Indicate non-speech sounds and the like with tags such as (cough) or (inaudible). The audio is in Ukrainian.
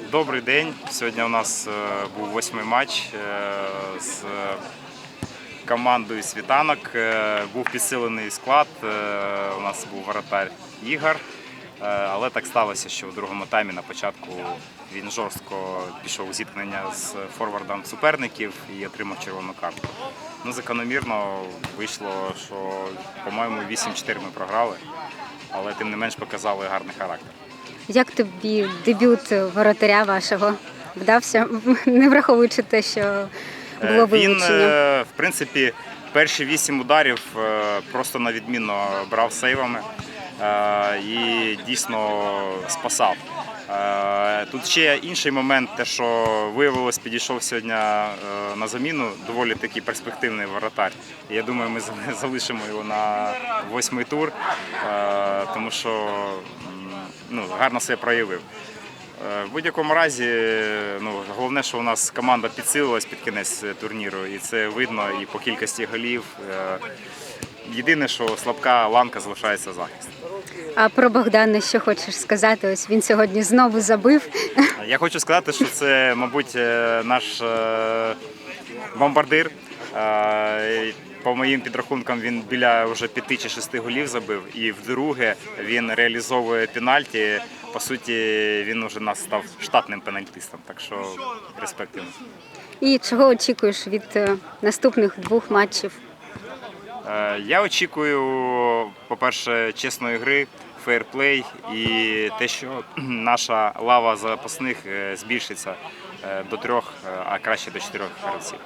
Добрий день. Сьогодні у нас е, був восьмий матч е, з командою Світанок. Е, Був підсилений склад. У нас був воротар Ігор. Але так сталося, що в другому таймі на початку він жорстко пішов у зіткнення з форвардом суперників і отримав червону картку. Ну, закономірно вийшло, що, по-моєму, 8-4 ми програли, але тим не менш показали гарний характер. Як тобі дебют воротаря вашого вдався, (laughs) не враховуючи те, що Е, було Він, вилучення? е, в принципі, перші вісім ударів е, просто на відмінно брав сейвами і дійсно спасав. Тут ще інший момент, те, що виявилось, підійшов сьогодні на заміну доволі такий перспективний воротар. Я думаю, ми зали- (laughs) залишимо його на восьмий тур, тому що ну, гарно себе проявив. Е, В будь-якому разі, ну головне, що у нас команда підсилилась під кінець е, турніру, і це видно і по кількості голів. Е, Єдине, що слабка ланка залишається захист. А про Богдана що хочеш сказати? Ось він сьогодні знову забив. (laughs) Я хочу сказати, що це, мабуть, наш бомбардир. По моїм підрахункам він біля вже п'яти чи шести голів забив. І вдруге він реалізовує пенальті. По суті, він вже нас став штатним пенальтистом. Так що респект йому. І чого очікуєш від е, наступних двох матчів? Е, Я очікую, по-перше, чесної гри, фейрплей і те, що (clears throat) наша лава запасних е, збільшиться до трьох, а краще до чотирьох гравців.